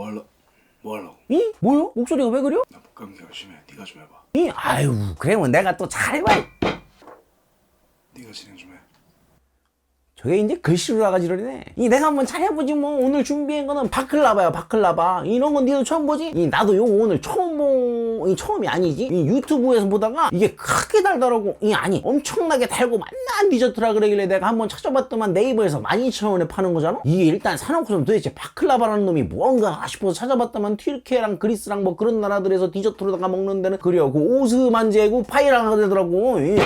뭐 할라? 뭐 하려고? 이? 뭐요? 목소리가 왜 그래요? 나 목감기가 심해. 네가 좀 해봐. 이? 아유 그러면 내가 또 잘해봐 네가 진행 좀 해. 저게 이제 글씨로 나가지러네. 이 내가 한번 잘해보지 뭐. 오늘 준비한 거는 바클라바야 바클라바. 이런 건 니도 처음 보지? 이 나도 요거 오늘 처음 보, 이 처음이 아니지. 이 유튜브에서 보다가 이게 크게 달더라고. 이 아니 엄청나게 달고 만난 디저트라 그러길래 내가 한번 찾아봤더만 네이버에서 12,000원에 파는 거잖아. 이게 일단 사놓고선 도대체 바클라바라는 놈이 뭔가 싶어서 찾아봤더만 튀르키예랑 그리스랑 뭐 그런 나라들에서 디저트로다가 먹는 데는 그려. 그 오스만제고 파이라가 되더라고. 이.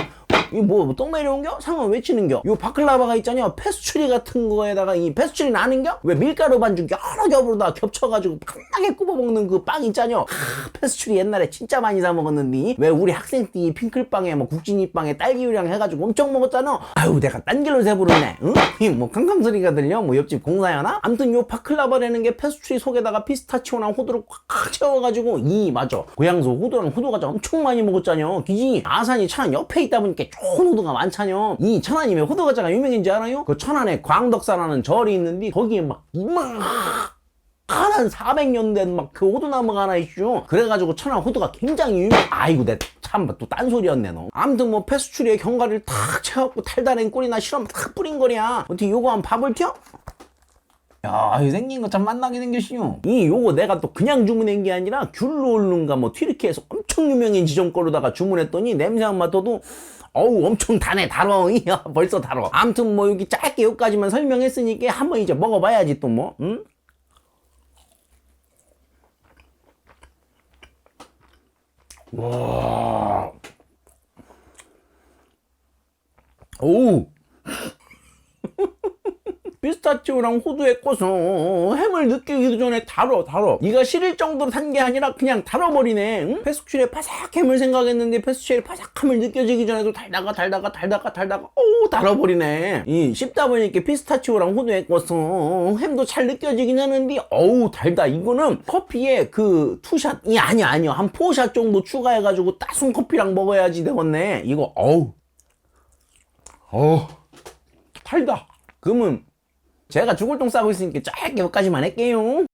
이뭐 똥매리 옮겨? 상어 외치는겨? 요 바클라바가 있잖여 페스츄리 같은 거에다가 이 페스츄리 나는겨? 왜 밀가루 반죽 여러 겹으로 다 겹쳐가지고 편하게 굽어 먹는 그 빵 있잖여 하, 페스츄리 옛날에 진짜 많이 사 먹었는데 왜 우리 학생 때이 핑클빵에 뭐 국진이빵에 딸기우랑 해가지고 엄청 먹었잖아 아유 내가 딴 길로 새부르네 응? 이뭐 캉캉 소리가 들려? 뭐 옆집 공사야나? 암튼 요 바클라바라는 게 페스츄리 속에다가 피스타치오랑 호두를 꽉꽉 채워가지고 이 맞아 고양소 호두랑 호두 과자 엄청 많이 먹었잖여 기지 아산이 천안 옆에 있다 보니까 좋은 호두가 많잖여 이 천안이 왜 호두과자가 유명인지 알아요? 그 천안에 광덕사라는 절이 있는데 거기에 막 이만 한 400년 된 막 그 호두나무가 하나 있죠. 그래가지고 천안 호두가 굉장히 유명. 아이고 내 참 또 딴소리였네 너. 아무튼 뭐 페스츄리에 견과류를 탁 채워갖고 달달한 꿀이나 시럽 탁 뿌린 거냐. 어떻게 요거 한 밥을 튀어? 야, 이 생긴 거 참 만나게 생겼시요. 이 요거 내가 또 그냥 주문한 게 아니라 귤로 올른가 뭐 튀르키에서 유명한 지점 거로다가 주문했더니 냄새 안 맡아도 어우 엄청 다네 달어 이야 벌써 달어 아무튼 뭐 여기 짧게 여기까지만 설명했으니까 한번 이제 먹어봐야지 또뭐 응? 와. 오. 피스타치오랑 호두의 꽃은 햄을 느끼기도 전에 달어 달어. 이가 시릴 정도로 탄게 아니라 그냥 달아버리네 응? 페스츄리의 바삭함을 생각했는데 페스츄리의 바삭함을 느껴지기 전에도 달다가 달다가 달다가 달다가 오 달아버리네. 이 씹다 보니까 피스타치오랑 호두의 꽃은 햄도 잘 느껴지긴 하는데 어우 달다. 이거는 커피에 그 투샷이 아니야 아니야. 한 포샷 정도 추가해가지고 따순 커피랑 먹어야지 되겠네. 이거 어우. 어우 달다. 그러면 제가 죽을 똥 싸고 있으니까 짧게 여기까지만 할게요